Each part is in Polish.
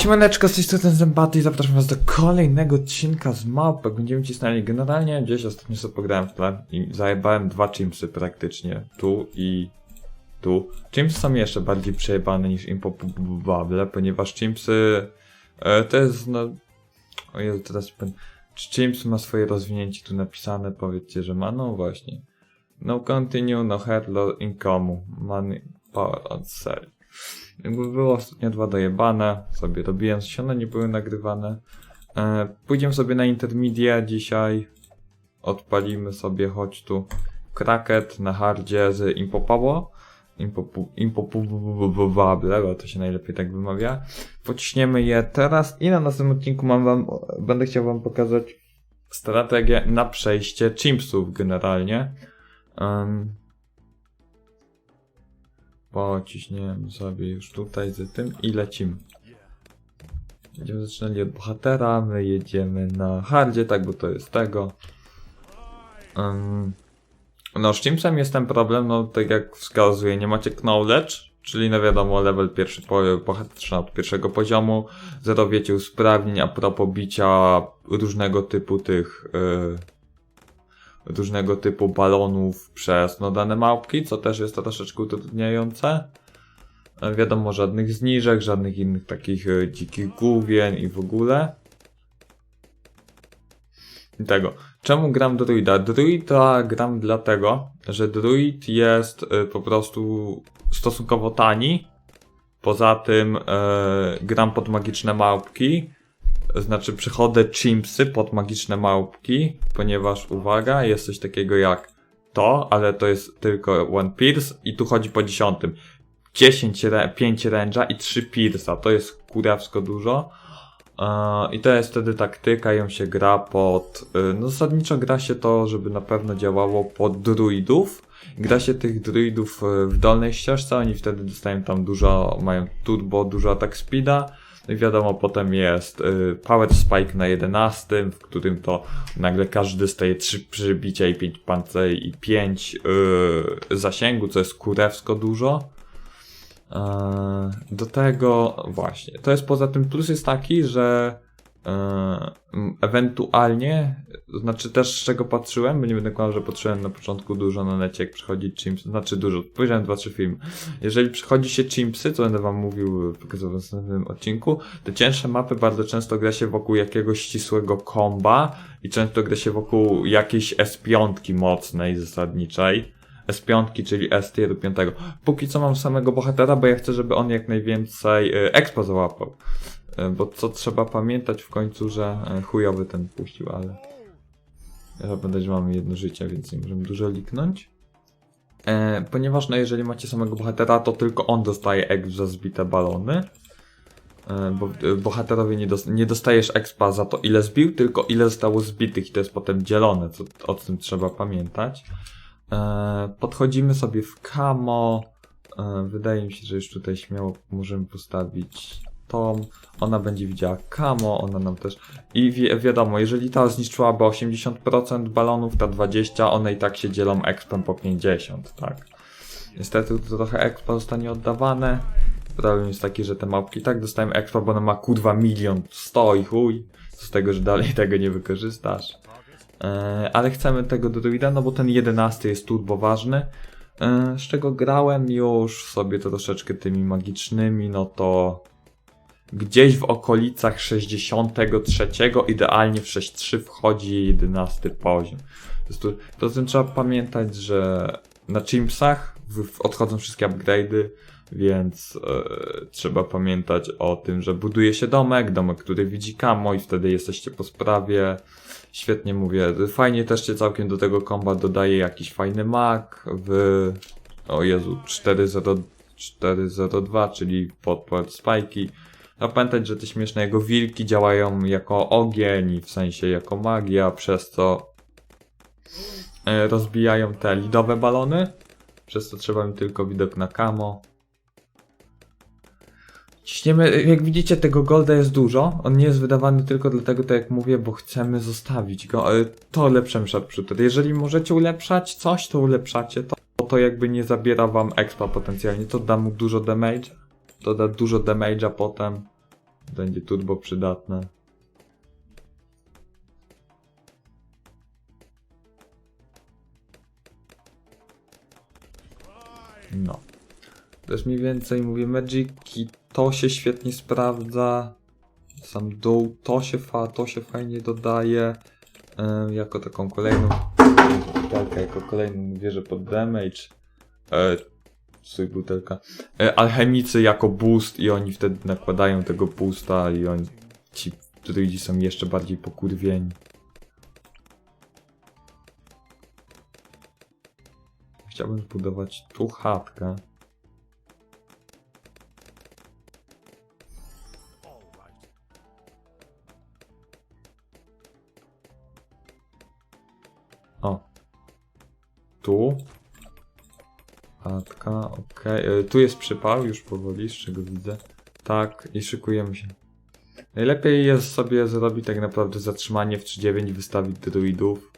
Siemaneczko, z tej strony Zębaty i zapraszam was do kolejnego odcinka z małpek. Będziemy cisnęli generalnie, gdzieś ostatnio sobie pograłem w tle i zajebałem dwa chimsy praktycznie. Tu i tu. Chimsy są jeszcze bardziej przejebane niż Impopubable, ponieważ chimsy e, to jest no... O Jezu, teraz powiem... Czy ma swoje rozwinięcie tu napisane? Powiedzcie, że ma. No właśnie. No continue, no head, no income, money, power on sale. Jakby było ostatnio dwa dojebane, sobie robiłem, się one nie były nagrywane. E, pójdziemy sobie na intermedia dzisiaj. Odpalimy sobie, chodź tu, Kraket na hardzie z Impopało. Impopubable, to się najlepiej tak wymawia. Pociśniemy je teraz i na następnym odcinku mam wam, będę chciał wam pokazać strategię na przejście chimpsów generalnie. Um, Pociśniemy sobie już tutaj z tym i lecimy. Będziemy zaczynali od bohatera, my jedziemy na hardzie, tak, bo to jest tego. Um, no, z Teamsem jest ten problem, no tak jak wskazuje, nie macie knowledge, czyli no wiadomo, level pierwszy, po- bohater od pierwszego poziomu, zero wiecie usprawnień a propos bicia różnego typu tych, yy, różnego typu balonów przez no dane małpki, co też jest troszeczkę utrudniające. E, Wiadomo, żadnych zniżek, żadnych innych takich e, dzikich główien i w ogóle. I tego. Czemu gram druida? Druida gram dlatego, że druid jest e, po prostu stosunkowo tani. Poza tym e, gram pod magiczne małpki. Znaczy przychodzę chimpsy pod magiczne małpki, ponieważ uwaga, jest coś takiego jak to, ale to jest tylko one pierce i tu chodzi po dziesiątym. 10, re- 5 ręża i 3 pierce'a, to jest kurawsko dużo. Eee, I to jest wtedy taktyka, ją się gra pod... y, No zasadniczo gra się to, żeby na pewno działało pod druidów. Gra się tych druidów y, w dolnej ścieżce, oni wtedy dostają tam dużo, mają turbo, dużo attack speeda. No i wiadomo, potem jest y, Power Spike na 11, w którym to nagle każdy dostaje 3 przybicia i 5 pancerzy i 5 y, zasięgu, co jest kurewsko dużo. Eee, Do tego właśnie. To jest poza tym plus jest taki, że m, ewentualnie, znaczy też z czego patrzyłem, bo nie będę kłamał, że patrzyłem na początku dużo na necie, jak przychodzi Chimpsy, znaczy dużo, spojrzałem dwa, trzy filmy. Jeżeli przychodzi się Chimpsy, co będę wam mówił, w następnym odcinku, te cięższe mapy bardzo często gra się wokół jakiegoś ścisłego komba i często gra się wokół jakiejś S5 mocnej, zasadniczej. S5, czyli S tieru 5. Póki co mam samego bohatera, bo ja chcę, żeby on jak najwięcej y, expo załapał. Y, bo co trzeba pamiętać w końcu, że y, chujowy ten puścił, ale ja będę, że mamy jedno życie, więc nie możemy dużo liknąć. E, ponieważ no jeżeli macie samego bohatera, to tylko on dostaje exp za zbite balony. E, bo y, bohaterowie nie, nie dostajesz expa za to ile zbił, tylko ile zostało zbitych i to jest potem dzielone, co, o tym trzeba pamiętać. E, podchodzimy sobie w kamo. E, wydaje mi się, że już tutaj śmiało możemy postawić Ona będzie widziała kamo, ona nam też. I wi wiadomo, jeżeli ta zniszczyłaby 80% balonów, ta 20%, one i tak się dzielą expem po 50%, tak. Niestety tu trochę expa zostanie oddawane. Problem jest taki, że te małpki tak dostają expa, bo ona ma kurwa milion, 100 i chuj. Z tego, że dalej tego nie wykorzystasz. E, ale chcemy tego druida, no bo ten 11 jest turbo ważny. E, z czego grałem już sobie troszeczkę tymi magicznymi, no to gdzieś w okolicach 63, idealnie w 6.3 wchodzi 11 poziom. To jest tu, to tym trzeba pamiętać, że na Chimpsach odchodzą wszystkie upgrade'y, więc e, trzeba pamiętać o tym, że buduje się domek, domek, który widzi kamo i wtedy jesteście po sprawie. Świetnie mówię. Fajnie też się całkiem do tego komba dodaje jakiś fajny mak w. O Jezu, 4.0 4.02, czyli podpłat spajki. A pamiętać, że te śmieszne jego wilki działają jako ogień, w sensie jako magia, przez co e, rozbijają te lidowe balony. Przez co trzeba mi tylko widok na kamo. Ciśniemy, jak widzicie, tego golda jest dużo. On nie jest wydawany tylko dlatego, tak jak mówię, bo chcemy zostawić go. To ulepszamy sharpshooter. Jeżeli możecie ulepszać coś, to ulepszacie to. Bo to jakby nie zabiera wam expa potencjalnie. To da mu dużo damage. To da dużo damage'a potem. Będzie turbo przydatne. No. Też mniej więcej mówię Magiki, to się świetnie sprawdza. Sam dół, to się, fa, to się fajnie dodaje. E, jako taką kolejną jako kolejną wieżę pod damage. E, Słuchaj, butelka. E, alchemicy jako boost i oni wtedy nakładają tego boosta i oni, ci druidzi są jeszcze bardziej pokurwieni. Chciałbym zbudować tu chatkę. O. Tu. Chatka, okej. E, Tu jest przypał już powoli, z czego widzę. Tak, i szykujemy się. Najlepiej jest sobie zrobić tak naprawdę zatrzymanie w 3.9 i wystawić druidów.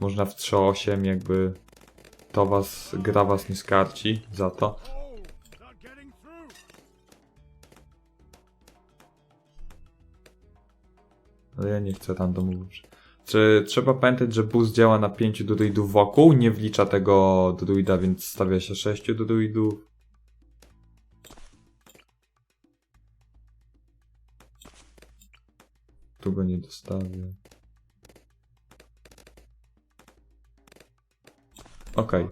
Można w 3.8 jakby to was, gra was nie skarci za to. Ale ja nie chcę randomów. Czy trzeba pamiętać, że boost działa na 5 druidów wokół? Nie wlicza tego druida, więc stawia się 6 druidów. Tu go nie dostawię. Okej.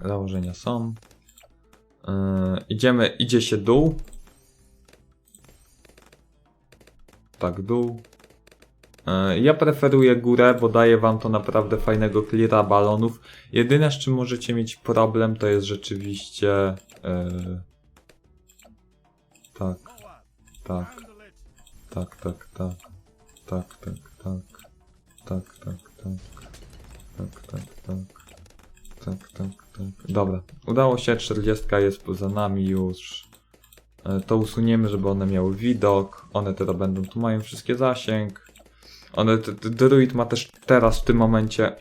Założenia są. Yy, idziemy, idzie się dół. Tak, dół. E, Ja preferuję górę, bo daje wam to naprawdę fajnego cleara balonów. Jedyne z czym możecie mieć problem to jest rzeczywiście... E... Tak, tak, tak, tak, tak, tak, tak, tak, tak, tak, tak, tak, tak, tak, tak, tak, tak. Dobra, udało się, 40 jest poza nami już. E, To usuniemy, żeby one miały widok. One teraz będą, tu mają wszystkie zasięg. T- druid ma też teraz w tym momencie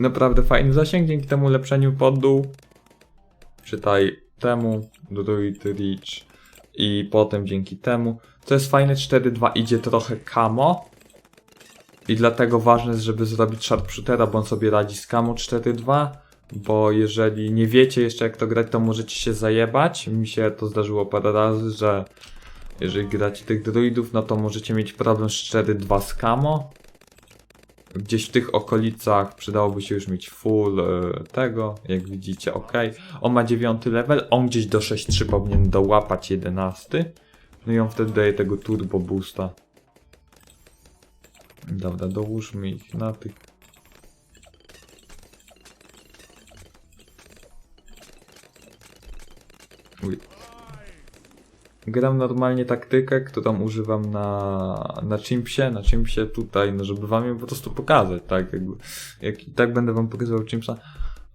naprawdę fajny zasięg dzięki temu ulepszeniu podół. Czytaj temu, druid reach i potem dzięki temu. Co jest fajne, 4.2 idzie trochę kamo. I dlatego ważne jest, żeby zrobić sharpshootera, bo on sobie radzi z kamo 4.2. Bo jeżeli nie wiecie jeszcze jak to grać, to możecie się zajebać. Mi się to zdarzyło parę razy, że jeżeli gracie tych druidów, no to możecie mieć problem z 4-2 z camo. Gdzieś w tych okolicach przydałoby się już mieć full e, tego, jak widzicie, ok. On ma 9 level, on gdzieś do 6-3 powinien dołapać 11. No i on wtedy daje tego turbo boosta. Dobra, dołóżmy ich na tych. Uj. Gram normalnie taktykę, którą używam na, na Chimpsie, na Chimpsie tutaj, no żeby wam ją po prostu pokazać, tak? Jakby, jak tak będę wam pokazywał Chimpsa.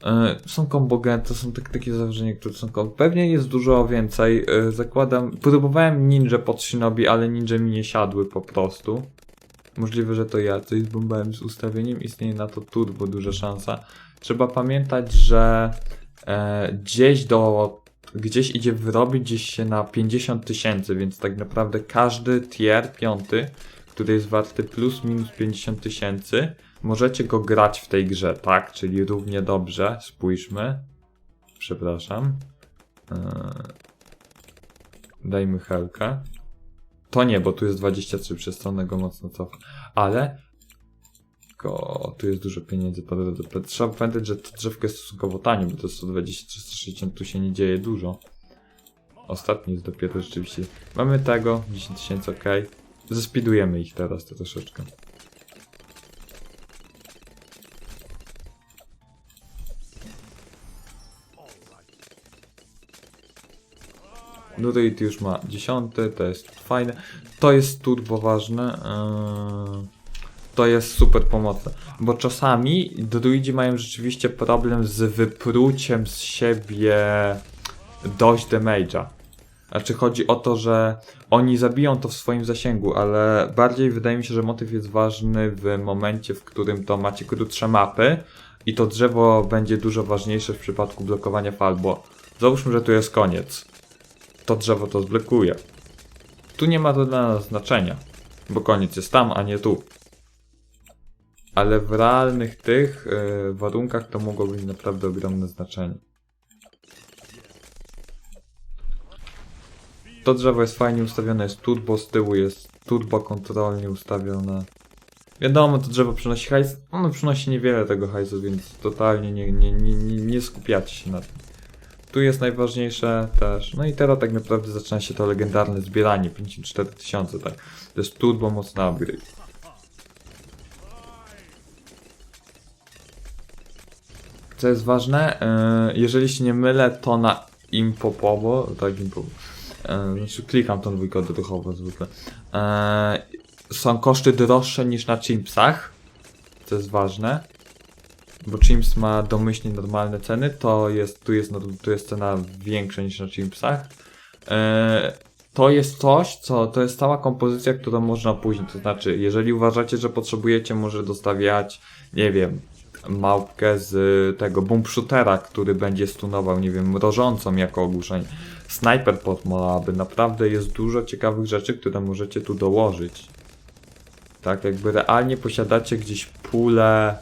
E, są kombogenty, są taktyki założenia, które są kombo. Pewnie jest dużo więcej. E, zakładam, próbowałem ninja pod Shinobi, ale ninja mi nie siadły po prostu. Możliwe, że to ja coś zbombałem z ustawieniem, istnieje na to turbo duża szansa. Trzeba pamiętać, że e, gdzieś do gdzieś idzie wyrobić gdzieś się na 50 tysięcy, więc tak naprawdę każdy tier piąty, który jest warty plus minus 50 tysięcy, możecie go grać w tej grze, tak? Czyli równie dobrze, spójrzmy. Przepraszam. Eee, dajmy helkę. To nie, bo tu jest 23 przez stronę go mocno cofa. Ale tylko tu jest dużo pieniędzy. Trzeba pamiętać, że to drzewko jest stosunkowo tanie, bo to jest 120-360, tu się nie dzieje dużo. Ostatni jest dopiero rzeczywiście. Mamy tego, 10 tysięcy, ok. Zespidujemy ich teraz to troszeczkę. Druid już ma 10, to jest fajne. To jest turbo ważne. Yy to jest super pomocne. Bo czasami druidzi mają rzeczywiście problem z wypruciem z siebie dość damage'a. Znaczy chodzi o to, że oni zabiją to w swoim zasięgu, ale bardziej wydaje mi się, że motyw jest ważny w momencie, w którym to macie krótsze mapy i to drzewo będzie dużo ważniejsze w przypadku blokowania fal, bo załóżmy, że tu jest koniec. to drzewo to zblokuje. Tu nie ma to dla nas znaczenia, bo koniec jest tam, a nie tu. Ale w realnych tych y, warunkach to mogło być naprawdę ogromne znaczenie. To drzewo jest fajnie ustawione, jest turbo, z tyłu jest turbo kontrolnie ustawione. Wiadomo, to drzewo przynosi hajs, ono przynosi niewiele tego hajsu, więc totalnie nie, nie, nie, nie, skupiacie się na tym. Tu jest najważniejsze też, no i teraz tak naprawdę zaczyna się to legendarne zbieranie, 54 tysiące, tak. To jest turbo mocny upgrade. Co jest ważne, yy, jeżeli się nie mylę, to na impopowo, tak impopowo, yy, znaczy klikam tą dwójkę odruchowo zwykle, yy, są koszty droższe niż na chimpsach, co jest ważne, bo chimps ma domyślnie normalne ceny, to jest, tu jest, no, tu jest cena większa niż na chimpsach. To jest coś, co to jest cała kompozycja, którą można później, to znaczy, jeżeli uważacie, że potrzebujecie może dostawiać, nie wiem, małpkę z tego bomb shootera, który będzie stunował, nie wiem, mrożącą jako ogłuszenie. Sniper pod Moaby. Naprawdę jest dużo ciekawych rzeczy, które możecie tu dołożyć. Tak, jakby realnie posiadacie gdzieś pulę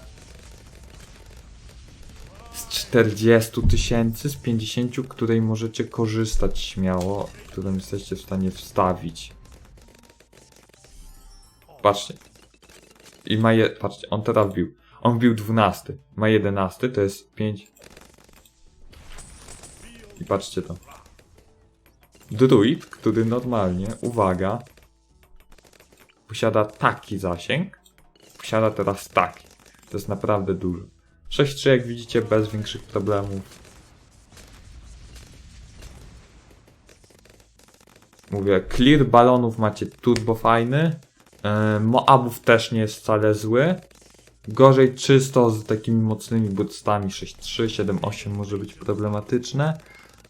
z 40 tysięcy, z 50, której możecie korzystać śmiało, którą jesteście w stanie wstawić. Patrzcie. I ma je, patrzcie, on teraz wbił. On wbił 12, ma 11, to jest 5. I patrzcie to. Druid, który normalnie, uwaga, posiada taki zasięg, posiada teraz taki. To jest naprawdę dużo. 6-3 jak widzicie bez większych problemów. Mówię, clear balonów macie turbo fajny. Yy, Moabów też nie jest wcale zły. Gorzej czysto z takimi mocnymi boostami 6-3, 7-8 może być problematyczne.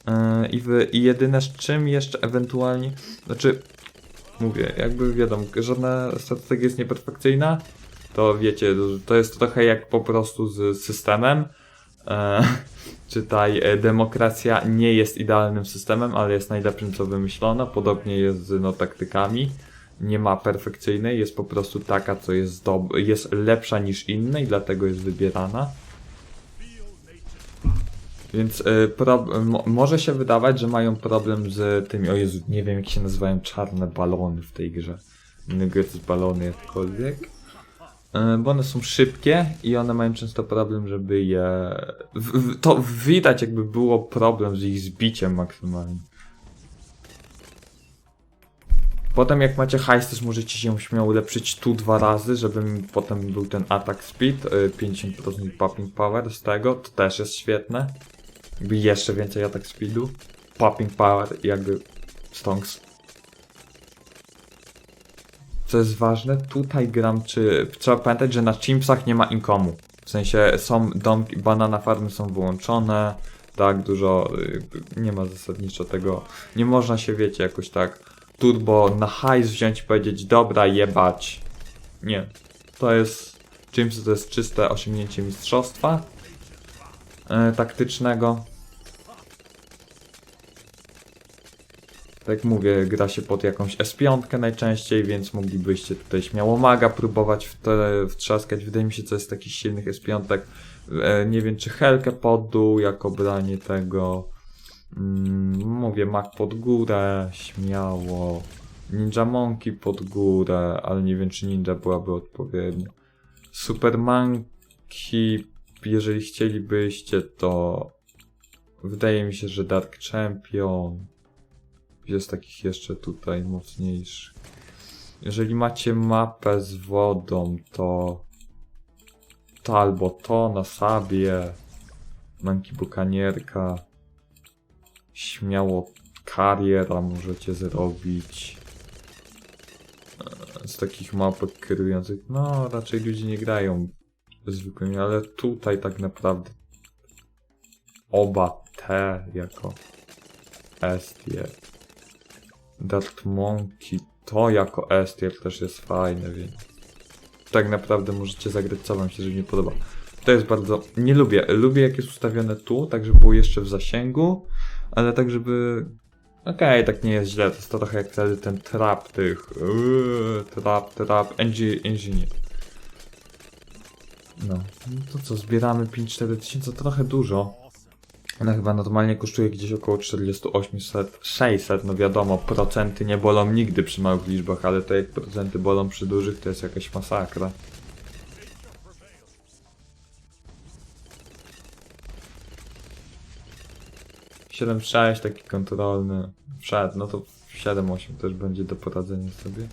Yy, I, wy, I jedyne z czym jeszcze ewentualnie, znaczy mówię, jakby wiadomo, żadna strategia jest nieperfekcyjna, to wiecie, to jest trochę jak po prostu z systemem. E, czytaj, e, demokracja nie jest idealnym systemem, ale jest najlepszym, co wymyślono. Podobnie jest z no, taktykami. Nie ma perfekcyjnej, jest po prostu taka, co jest, dob- jest lepsza niż inne i dlatego jest wybierana. Więc y, może się wydawać, że mają problem z tymi, o Jezu, nie wiem jak się nazywają czarne balony w tej grze. Nuggets, balony, jakkolwiek. Y, bo one są szybkie i one mają często problem, żeby je... W, w, to widać jakby było problem z ich zbiciem maksymalnie. Potem jak macie hajs, też możecie się śmiało ulepszyć tu dwa razy, żeby potem był ten attack speed, y, 50% popping power z tego, to też jest świetne. Jakby jeszcze więcej attack speedu. Popping power i jakby stonks. Co jest ważne, tutaj gram czy... Trzeba pamiętać, że na chimpsach nie ma inkomu. W sensie są domki, banana farmy są wyłączone, tak dużo, y, nie ma zasadniczo tego, nie można się, wiecie, jakoś tak turbo na hajs wziąć i powiedzieć, dobra, jebać. Nie. To jest, Chimpsy to jest czyste osiągnięcie mistrzostwa e, taktycznego. Tak jak mówię, gra się pod jakąś S5 najczęściej, więc moglibyście tutaj śmiało maga próbować wtrzaskać. Wydaje mi się, co jest takich silnych S5. E, nie wiem, czy Helkę podduł jako branie tego. Mm, mówię, mag pod górę, śmiało. Ninja Monkey pod górę, ale nie wiem, czy ninja byłaby odpowiednia. Super Monkey, jeżeli chcielibyście, to wydaje mi się, że Dark Champion jest takich jeszcze tutaj mocniejszych. Jeżeli macie mapę z wodą, to to albo to na sobie, Monkey Bukanierka, śmiało kariera możecie zrobić E, z takich mapek kierujących. No, raczej ludzie nie grają zwykłymi, ale tutaj tak naprawdę oba te jako Estier. Dark Monkey to jako Estier też jest fajne, więc tak naprawdę możecie zagrać co wam się, że nie podoba. To jest bardzo... Nie lubię. Lubię jak jest ustawione tu, tak żeby było jeszcze w zasięgu, ale tak żeby Okej, tak nie jest źle, to jest to trochę jak wtedy ten trap tych... Yy, trap, trap, engi- engineer. No. no to co, zbieramy 5-4 tysiące, trochę dużo. Ona chyba normalnie kosztuje gdzieś około 4800, 600, no wiadomo, procenty nie bolą nigdy przy małych liczbach, ale to jak procenty bolą przy dużych, to jest jakaś masakra. Siedem sześć taki kontrolny wszedł, no to 7-8 też będzie do poradzenia sobie.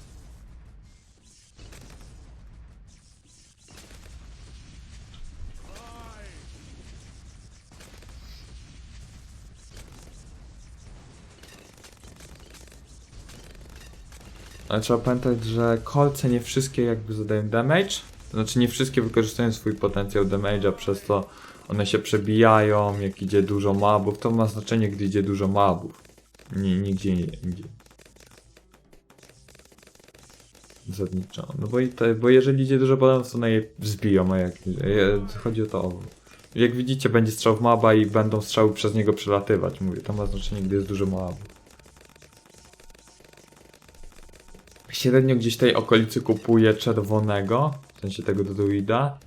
Ale trzeba pamiętać, że kolce nie wszystkie jakby zadają damage. Znaczy nie wszystkie wykorzystują swój potencjał damage'a, przez to one się przebijają, jak idzie dużo mobów. To ma znaczenie, gdy idzie dużo mobów. Nie, nigdzie indziej. Zasadniczo. No bo, i bo jeżeli idzie dużo balonów, to one je zbiją, a jak je- chodzi o to. Jak widzicie, będzie strzał w maba i będą strzały przez niego przelatywać. Mówię, to ma znaczenie, gdy jest dużo mobów. Średnio gdzieś tej okolicy kupuję czerwonego, w sensie tego druida.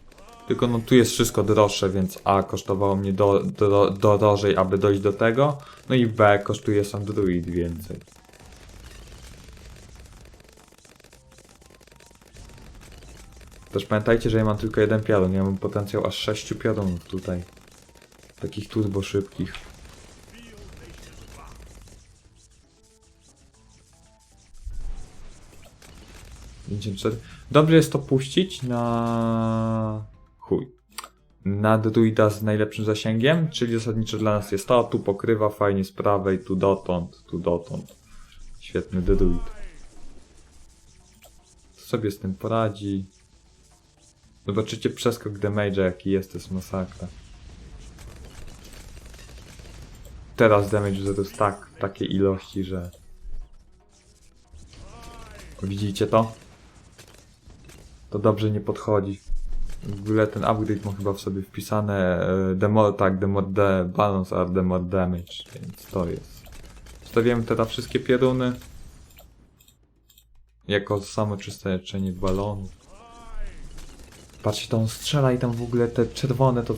Tylko no tu jest wszystko droższe, więc A kosztowało mnie do, do, drożej, aby dojść do tego. No i B kosztuje sam druid więcej. Też pamiętajcie, że ja mam tylko jeden piorun. Ja mam potencjał aż 6 piorunów tutaj. Takich turbo szybkich. Dobrze jest to puścić na... chuj. Na druida z najlepszym zasięgiem, czyli zasadniczo dla nas jest to, tu pokrywa fajnie z prawej, tu dotąd, tu dotąd. Świetny druid. Sobie z tym poradzi. Zobaczycie przeskok damage'a jaki jest, to jest masakra. Teraz damage wzrósł tak, w takiej ilości, że... Widzicie to? To dobrze nie podchodzi. W ogóle ten upgrade ma chyba w sobie wpisane e, demo, tak, demo, de, balance are the more damage, więc to jest. Stawiamy teraz wszystkie pieruny. Jako samo czyste leczenie balonów. Patrzcie, to on strzela i tam w ogóle te czerwone to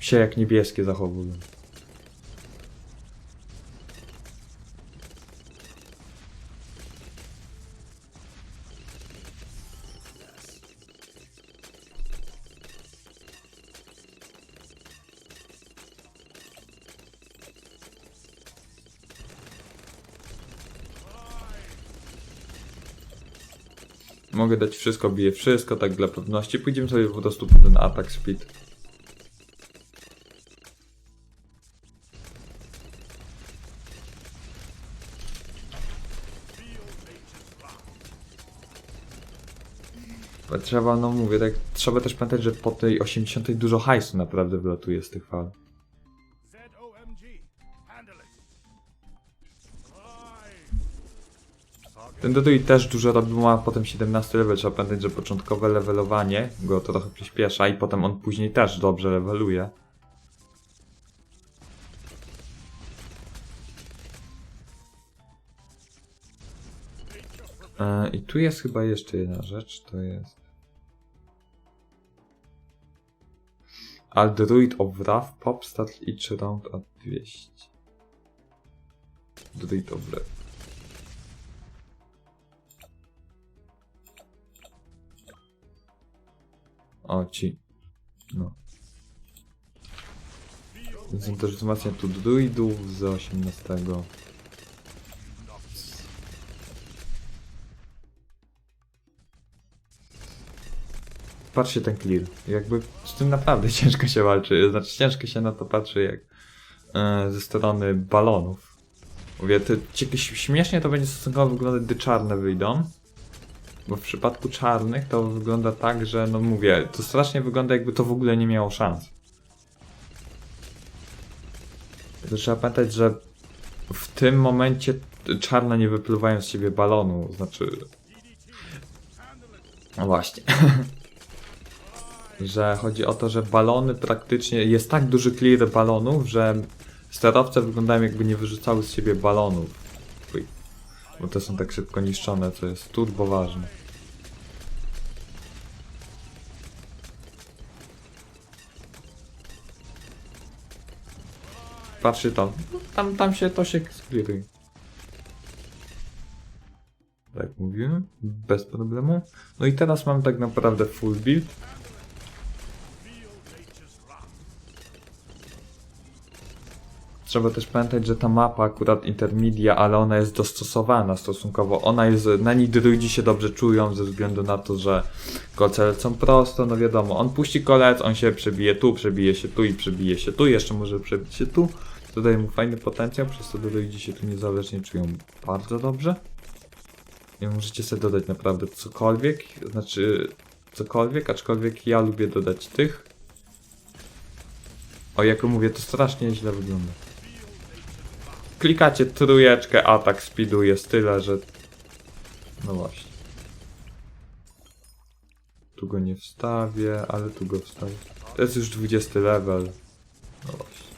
się jak niebieskie zachowują. Dać wszystko, biję wszystko, tak dla pewności. Pójdziemy sobie po prostu po ten attack speed. Trzeba, no mówię, tak, trzeba też pamiętać, że po tej 80 dużo hajsu naprawdę wylatuje z tych fal. Ten Dodui też dużo robi, ma potem 17 level, trzeba pamiętać, że początkowe levelowanie go trochę przyspiesza i potem on później też dobrze leveluje. E, I tu jest chyba jeszcze jedna rzecz, to jest... Al Druid of Wrath, Pop Start each round at 200. Druid of Wrath. O, ci. No. Są też wzmacnia tu druidów z 18. Patrzcie ten clear. Jakby z tym naprawdę ciężko się walczy. Znaczy ciężko się na to patrzy jak e, ze strony balonów. Mówię, to śmiesznie to będzie stosunkowo wyglądać, gdy czarne wyjdą. Bo w przypadku czarnych to wygląda tak, że no mówię, to strasznie wygląda jakby to w ogóle nie miało szans. To trzeba pamiętać, że w tym momencie czarne nie wypływają z siebie balonu, znaczy... No właśnie. że chodzi o to, że balony praktycznie... Jest tak duży clear balonów, że sterowce wyglądają jakby nie wyrzucały z siebie balonów. Bo te są tak szybko niszczone, co jest turbo ważne. Patrzcie tam. Tam, tam się to się skliruje. Tak mówiłem, bez problemu. No i teraz mam tak naprawdę full build. Trzeba też pamiętać, że ta mapa akurat intermedia, ale ona jest dostosowana stosunkowo. Ona jest, na niej druidzi się dobrze czują ze względu na to, że kolce lecą prosto, no wiadomo, on puści kolec, on się przebije tu, przebije się tu i przebije się tu, jeszcze może przebić się tu. To daje mu fajny potencjał, przez to druidzi się tu niezależnie czują bardzo dobrze. I możecie sobie dodać naprawdę cokolwiek, znaczy cokolwiek, aczkolwiek ja lubię dodać tych. O, jak mówię, to strasznie źle wygląda. Klikacie trójeczkę, atak speedu jest tyle, że... No właśnie. Tu go nie wstawię, ale tu go wstawię. To jest już 20 level. No właśnie.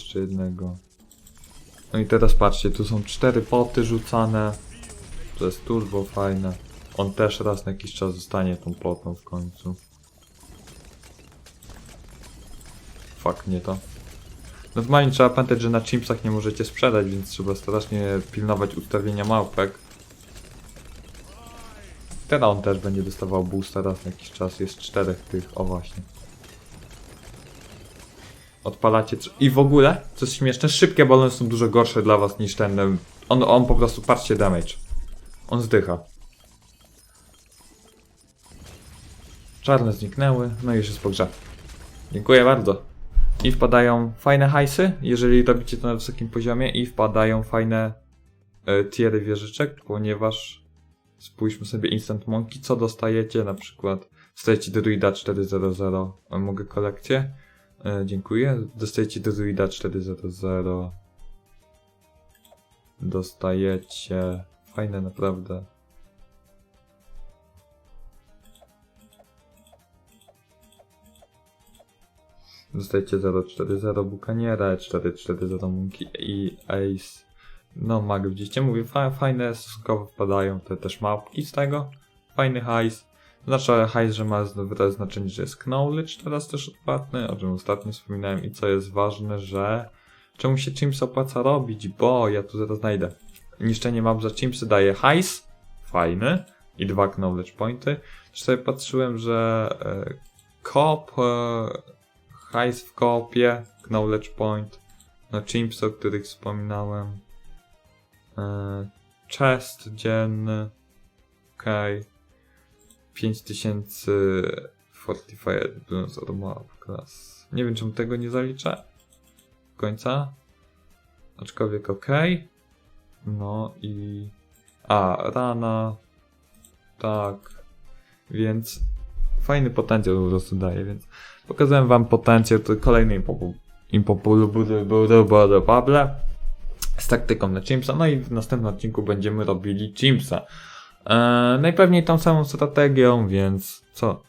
Jeszcze jednego. No i teraz patrzcie, tu są cztery poty rzucane. To jest turbo fajne. On też raz na jakiś czas zostanie tą potą w końcu. Fuck, nie to. Normalnie trzeba pamiętać, że na chipsach nie możecie sprzedać, więc trzeba strasznie pilnować ustawienia małpek. Teraz on też będzie dostawał boosta raz na jakiś czas. Jest czterech tych, o właśnie odpalacie. I w ogóle, co jest śmieszne, szybkie balony są dużo gorsze dla was niż ten. On, on po prostu, patrzcie, damage. On zdycha. Czarne zniknęły, no i już jest po grze. Dziękuję bardzo. I wpadają fajne hajsy, jeżeli robicie to na wysokim poziomie, i wpadają fajne e, tiery wieżyczek, ponieważ spójrzmy sobie Instant Monkey, co dostajecie, na przykład dostajecie Druida 400, e, mogę kolekcję, E, dziękuję. Dostajecie do Druida 400. Dostajecie. Fajne naprawdę. Dostajecie 040 Bukaniera, 440 Monkey i Ace. No, mag widzicie, mówię, fa fajne stosunkowo wpadają te też małpki z tego. Fajny hajs. Znaczy hajs, że ma wyraźne znaczenie, że jest knowledge teraz też odpłatny, o czym ostatnio wspominałem i co jest ważne, że czemu się czymś opłaca robić, bo ja tu zaraz znajdę. Niszczenie map za chimsy daje hajs, fajny, i dwa knowledge pointy. Też sobie patrzyłem, że e, kop, e, hajs w kopie, knowledge point, no chimpsy, o których wspominałem, e, chest dzienny, okej. 5000 Fortified Blues od Moab Class. Nie wiem, czemu tego nie zaliczę. Do końca. Aczkolwiek ok. No i... A, rana. Tak. Więc fajny potencjał po prostu daje, więc pokazałem wam potencjał to kolejny impopulubable z taktyką na Chimsa. No i w następnym odcinku będziemy robili Chimsa. Eee, najpewniej tą samą strategią, więc co?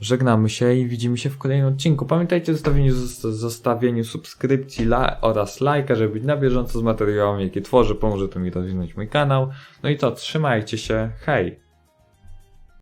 Żegnamy się i widzimy się w kolejnym odcinku. Pamiętajcie o zostawieniu, zos- zostawieniu subskrypcji la- oraz lajka, żeby być na bieżąco z materiałami, jakie tworzę. Pomoże to mi rozwinąć mój kanał. No i co? Trzymajcie się. Hej!